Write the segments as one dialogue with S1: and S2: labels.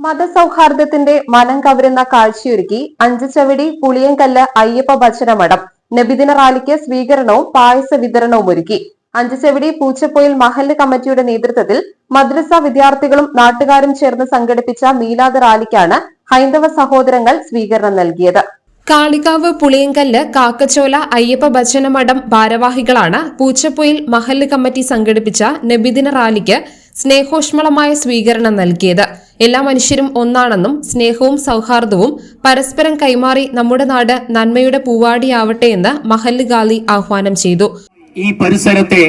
S1: മതസൗഹാർദ്ദത്തിന്റെ മനം കവരുന്ന കാഴ്ചയൊരുക്കി അഞ്ചുചവിടി പുളിയങ്കല്ല് അയ്യപ്പ ഭജനമഠം. നബിദിന റാലിക്ക് സ്വീകരണവും പായസ വിതരണവും ഒരുക്കി. അഞ്ചുചവിടി പൂച്ചപ്പൊയിൽ മഹല്ല് കമ്മിറ്റിയുടെ നേതൃത്വത്തിൽ മദ്രസ വിദ്യാർത്ഥികളും നാട്ടുകാരും ചേർന്ന് സംഘടിപ്പിച്ച മീലാദ് റാലിക്കാണ് ഹൈന്ദവ സഹോദരങ്ങൾ സ്വീകരണം നൽകിയത്.
S2: കാളികാവ് പുളിയങ്കല്ല് കാക്കച്ചോല അയ്യപ്പ ഭജനമഠം ഭാരവാഹികളാണ് പൂച്ചപ്പൊയിൽ മഹല്ല് കമ്മിറ്റി സംഘടിപ്പിച്ച നബിദിന റാലിക്ക് സ്നേഹോഷ്മളമായ സ്വീകരണം നൽകിയത്. എല്ലാ മനുഷ്യരും ഒന്നാണെന്നും സ്നേഹവും സൗഹാർദ്ദവും പരസ്പരം കൈമാറി നമ്മുടെ നാട് നന്മയുടെ പൂവാടിയാവട്ടെ എന്ന് മഹല്ല് ഗാലി ആഹ്വാനം ചെയ്തു.
S3: ഈ പരിസരത്തെ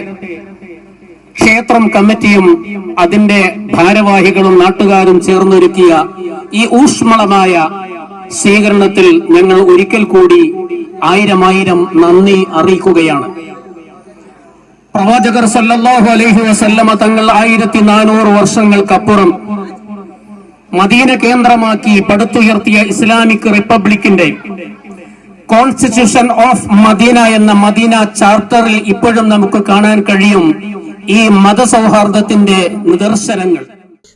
S3: ക്ഷേത്രം കമ്മിറ്റിയും അതിന്റെ ഭാരവാഹികളും നാട്ടുകാരും ചേർന്നൊരുക്കിയ ഈ ഊഷ്മളമായ സ്വീകരണത്തിൽ ഞങ്ങൾ ഒരിക്കൽ കൂടി ആയിരം ആയിരം നന്ദി അറിയിക്കുകയാണ്. പ്രവാചകർ സല്ലാഹു അലൈഹി വസല്ലമ തങ്ങൾ ആയിരത്തി നാനൂറ് വർഷങ്ങൾക്കപ്പുറം മദീന കേന്ദ്രമാക്കി പടുത്തുയർത്തിയ ഇസ്ലാമിക് റിപ്പബ്ലിക്കിന്റെ കോൺസ്റ്റിറ്റ്യൂഷൻ ഓഫ് മദീന എന്ന മദീന ചാർട്ടറിൽ ഇപ്പോഴും നമുക്ക് കാണാൻ കഴിയും ഈ മതസൗഹാർദ്ദത്തിന്റെ നിദർശനങ്ങൾ.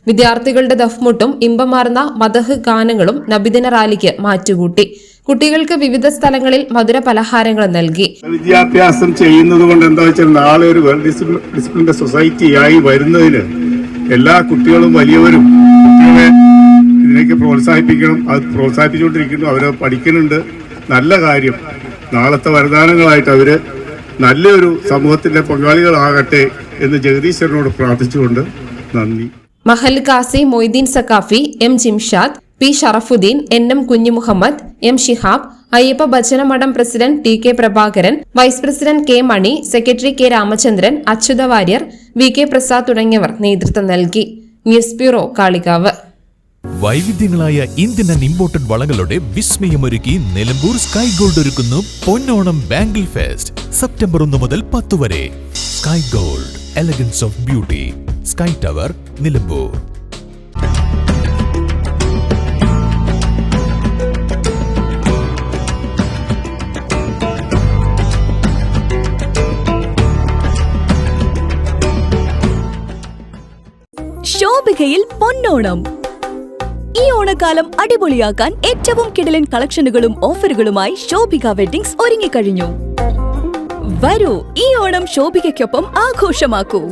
S2: വിദ്യാർത്ഥികളുടെ ദഫ്മുട്ടും ഇമ്പമാർന്ന മദഹ് ഗാനങ്ങളും നബിദിന റാലിക്ക് മാറ്റുകൂട്ടി. കുട്ടികൾക്ക് വിവിധ സ്ഥലങ്ങളിൽ മധുര പലഹാരങ്ങൾ നൽകി.
S4: വിദ്യാഭ്യാസം ചെയ്യുന്നത് കൊണ്ട് എന്താ വെച്ചാൽ നാളെ ഒരു വെൽ ഡിസിപ്ലിൻഡ് സൊസൈറ്റി ആയി വരുന്നതിന് എല്ലാ കുട്ടികളും വലിയവരും കുട്ടികളെ ഇതിലേക്ക് പ്രോത്സാഹിപ്പിക്കണം. അത് പ്രോത്സാഹിപ്പിച്ചുകൊണ്ടിരിക്കുന്നു. അവർ പഠിക്കുന്നുണ്ട്. നല്ല കാര്യം. നാളത്തെ വരദാനങ്ങളായിട്ട് അവർ നല്ലൊരു സമൂഹത്തിന്റെ പങ്കാളികളാകട്ടെ എന്ന് ജഗദീശ്വരനോട് പ്രാർത്ഥിച്ചുകൊണ്ട് നന്ദി.
S2: Mahal Khasi Moideen Sakhafi M Jimshad P Sharafuddin N M Kunjumuhammad M Shihab Ayyappa ഭജനമഠം president T K Prabhakaran vice president K Mani secretary K Ramachandran Achyuta Warrier V K Prasad തുടങ്ങിയവർ നേതൃത്വം നൽകി. News bureau Kalikavu.
S5: വൈവിധ്യങ്ങളായ Indian and imported വളകളുടെ വിസ്മയമൊരുക്കി Nilambur sky gold ഒരുക്കുന്നു Ponnonam bangle fest September ഒന്ന് മുതൽ പത്ത് വരെ. Sky gold elegance of beauty. Sky tower Nilambur
S6: ശോഭികയിൽ Ponnonam. ഈ ഓണക്കാലം അടിപൊളിയാക്കാൻ ഏറ്റവും കിടലൻ കളക്ഷനുകളും ഓഫറുകളുമായി ശോഭിക വെഡിങ്സ് ഒരുങ്ങിക്കഴിഞ്ഞു. വരൂ ഈ ഓണം ശോഭികയ്ക്കൊപ്പം ആഘോഷമാക്കൂ.